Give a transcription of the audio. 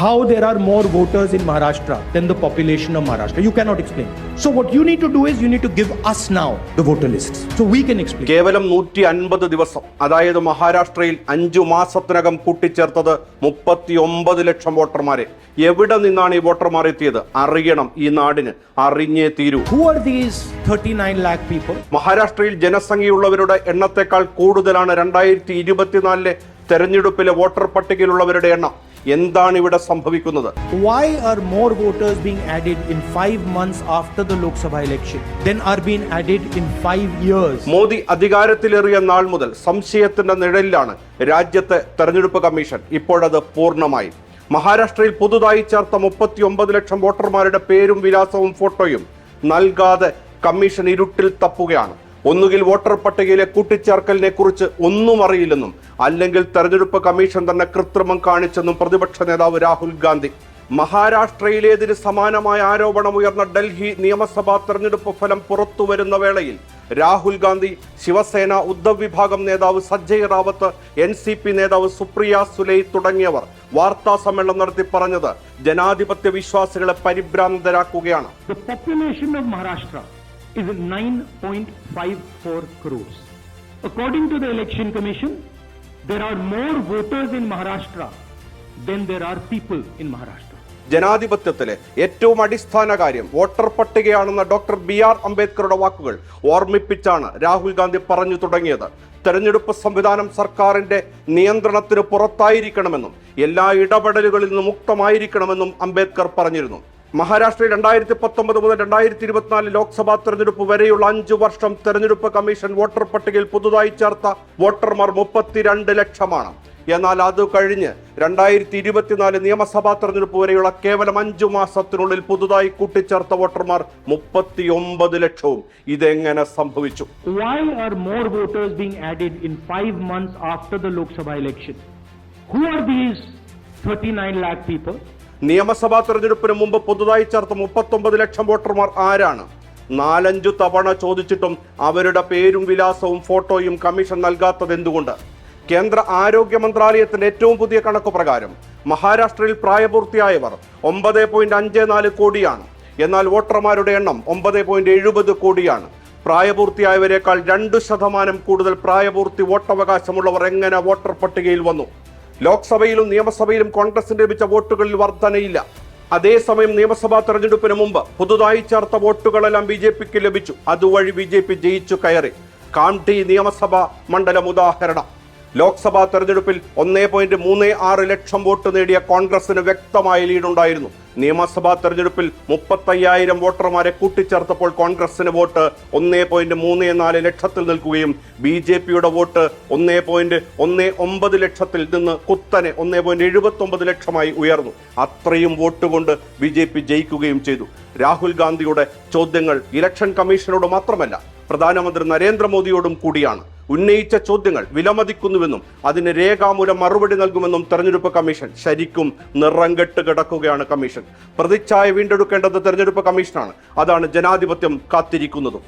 how there are more voters in Maharashtra than the population of Maharashtra. You cannot explain. So, what you need to do is you need to give us now the voter lists so we can explain. കേവലം നൂറ്റി അൻപത് ദിവസം അതായത് മഹാരാഷ്ട്രയിൽ അഞ്ചു മാസത്തിനകം കൂട്ടിച്ചേർത്തത് മുപ്പത്തി ഒമ്പത് ലക്ഷം വോട്ടർമാരെ എവിടെ നിന്നാണ് ഈ വോട്ടർമാർ എത്തിയത് അറിയണം ഈ നാടിന് അറിഞ്ഞേ തീരൂ Who are these 39 lakh people? മഹാരാഷ്ട്രയിൽ ജനസംഖ്യയുള്ളവരുടെ എണ്ണത്തെക്കാൾ കൂടുതലാണ് രണ്ടായിരത്തി ഇരുപത്തിനാലിലെ തെരഞ്ഞെടുപ്പിലെ വോട്ടർ പട്ടികയിലുള്ളവരുടെ എണ്ണം എന്താണ് ഇവിടെ സംഭവിക്കുന്നത്? Why are more voters being added in five months after the Lok Sabha election then are been being in in years years? Modi അധികാരത്തിലേറിയ നാൾ മുതൽ സംശയത്തിന്റെ നിഴലിലാണ് രാജ്യത്തെ തെരഞ്ഞെടുപ്പ് കമ്മീഷൻ ഇപ്പോഴത് പൂർണമായി. മഹാരാഷ്ട്രയിൽ പുതുതായി ചേർത്ത മുപ്പത്തി ഒമ്പത് ലക്ഷം വോട്ടർമാരുടെ പേരും വിലാസവും ഫോട്ടോയും നൽകാതെ കമ്മീഷൻ ഇരുട്ടിൽ തപ്പുകയാണ്. ഒന്നുകിൽ വോട്ടർ പട്ടികയിലെ കൂട്ടിച്ചേർക്കലിനെ കുറിച്ച് ഒന്നും അറിയില്ലെന്നും അല്ലെങ്കിൽ തെരഞ്ഞെടുപ്പ് കമ്മീഷൻ തന്നെ കൃത്രിമം കാണിച്ചെന്നും പ്രതിപക്ഷ നേതാവ് രാഹുൽ ഗാന്ധി. മഹാരാഷ്ട്രയിലേതിന് സമാനമായ ആരോപണം ഉയർന്ന ഡൽഹി നിയമസഭാ തെരഞ്ഞെടുപ്പ് ഫലം പുറത്തുവരുന്ന വേളയിൽ രാഹുൽ ഗാന്ധി ശിവസേന ഉദ്ധവ് വിഭാഗം നേതാവ് സജ്ജയ് റാവത്ത് എൻ സി പി നേതാവ് സുപ്രിയ സുലൈ തുടങ്ങിയവർ വാർത്താ സമ്മേളനം നടത്തി പറഞ്ഞത് ജനാധിപത്യ വിശ്വാസികളെ പരിഭ്രാന്തരാക്കുകയാണ്. Is 9.54 crores. According to the Election Commission, there are more voters in Maharashtra than there are people in Maharashtra. ജനാധിപത്യത്തിലെ ഏറ്റവും അടിസ്ഥാന കാര്യം വോട്ടർ പട്ടികയാണെന്ന ഡോക്ടർ ബി ആർ അംബേദ്കറുടെ വാക്കുകൾ ഓർമ്മിപ്പിച്ചാണ് രാഹുൽ ഗാന്ധി പറഞ്ഞു തുടങ്ങിയത് തെരഞ്ഞെടുപ്പ് സംവിധാനം സർക്കാരിന്റെ നിയന്ത്രണത്തിന് പുറത്തായിരിക്കണമെന്നും എല്ലാ ഇടപെടലുകളിൽ നിന്നും മുക്തമായിരിക്കണമെന്നും അംബേദ്കർ പറഞ്ഞിരുന്നു മഹാരാഷ്ട്രയിൽ രണ്ടായിരത്തി പത്തൊമ്പത് മുതൽ രണ്ടായിരത്തി ഇരുപത്തിനാല് ലോക്സഭാ തെരഞ്ഞെടുപ്പ് വരെയുള്ള അഞ്ചു വർഷം തെരഞ്ഞെടുപ്പ് കമ്മീഷൻ വോട്ടർ പട്ടികയിൽ പുതുതായി ചേർത്ത വോട്ടർമാർ മുപ്പത്തിരണ്ട് ലക്ഷമാണ് എന്നാൽ അത് കഴിഞ്ഞ് രണ്ടായിരത്തി ഇരുപത്തിനാല് നിയമസഭാ തെരഞ്ഞെടുപ്പ് വരെയുള്ള കേവലം അഞ്ചു മാസത്തിനുള്ളിൽ പുതുതായി കൂട്ടിച്ചേർത്ത വോട്ടർമാർ മുപ്പത്തി ഒമ്പത് ലക്ഷവും ഇതെങ്ങനെ സംഭവിച്ചു Why are more voters being added in five months after the Lok Sabha election? Who are these 39 lakh people? നിയമസഭാ തെരഞ്ഞെടുപ്പിന് മുമ്പ് പുതുതായി ചേർത്ത മുപ്പത്തൊമ്പത് ലക്ഷം വോട്ടർമാർ ആരാണ്? നാലഞ്ചു തവണ ചോദിച്ചിട്ടും അവരുടെ പേരും വിലാസവും ഫോട്ടോയും കമ്മീഷൻ നൽകാത്തത് എന്തുകൊണ്ട് കേന്ദ്ര ആരോഗ്യ മന്ത്രാലയത്തിന്റെ ഏറ്റവും പുതിയ കണക്ക് പ്രകാരം മഹാരാഷ്ട്രയിൽ പ്രായപൂർത്തിയായവർ ഒമ്പത് പോയിന്റ് അഞ്ച് നാല് കോടിയാണ്. എന്നാൽ വോട്ടർമാരുടെ എണ്ണം ഒമ്പത് പോയിന്റ് എഴുപത് കോടിയാണ്. പ്രായപൂർത്തിയായവരെക്കാൾ രണ്ട് ശതമാനം കൂടുതൽ പ്രായപൂർത്തി വോട്ടവകാശമുള്ളവർ എങ്ങനെ വോട്ടർ പട്ടികയിൽ വന്നു? ലോക്സഭയിലും നിയമസഭയിലും കോൺഗ്രസിന് ലഭിച്ച വോട്ടുകളിൽ വർധനയില്ല. അതേസമയം നിയമസഭാ തെരഞ്ഞെടുപ്പിന് മുമ്പ് പുതുതായി ചേർത്ത വോട്ടുകളെല്ലാം ബി ജെ പിക്ക് ലഭിച്ചു. അതുവഴി ബി ജെ പി ജയിച്ചു കയറി. കാണ്ടി നിയമസഭാ മണ്ഡലം ഉദാഹരണം. ലോക്സഭാ തെരഞ്ഞെടുപ്പിൽ ഒന്നേ പോയിന്റ് മൂന്ന് ആറ് ലക്ഷം വോട്ട് നേടിയ കോൺഗ്രസിന് വ്യക്തമായ ലീഡുണ്ടായിരുന്നു. നിയമസഭാ തെരഞ്ഞെടുപ്പിൽ മുപ്പത്തയ്യായിരം വോട്ടർമാരെ കൂട്ടിച്ചേർത്തപ്പോൾ കോൺഗ്രസിന് വോട്ട് ഒന്നേ പോയിന്റ് മൂന്ന് നാല് ലക്ഷത്തിൽ നിൽക്കുകയും ബി ജെ പിയുടെ വോട്ട് ഒന്നേ പോയിന്റ് ഒന്ന് ഒമ്പത് ലക്ഷത്തിൽ നിന്ന് കുത്തനെ ഒന്നേ പോയിന്റ് എഴുപത്തി ഒമ്പത് ലക്ഷമായി ഉയർന്നു. അത്രയും വോട്ട് കൊണ്ട് ബി ജെ പി ജയിക്കുകയും ചെയ്തു. രാഹുൽ ഗാന്ധിയുടെ ചോദ്യങ്ങൾ ഇലക്ഷൻ കമ്മീഷനോട് മാത്രമല്ല പ്രധാനമന്ത്രി നരേന്ദ്രമോദിയോടും കൂടിയാണ്. ഉന്നയിച്ച ചോദ്യങ്ങൾ വിലമതിക്കുന്നുവെന്നും അതിന് രേഖാമൂലം മറുപടി നൽകുമെന്നും തെരഞ്ഞെടുപ്പ് കമ്മീഷൻ ശരിക്കും നിറങ്കെട്ട് കിടക്കുകയാണ് കമ്മീഷൻ. പ്രതിച്ഛായ വീണ്ടെടുക്കേണ്ടത് തെരഞ്ഞെടുപ്പ് കമ്മീഷനാണ്. അതാണ് ജനാധിപത്യം കാത്തിരിക്കുന്നതും.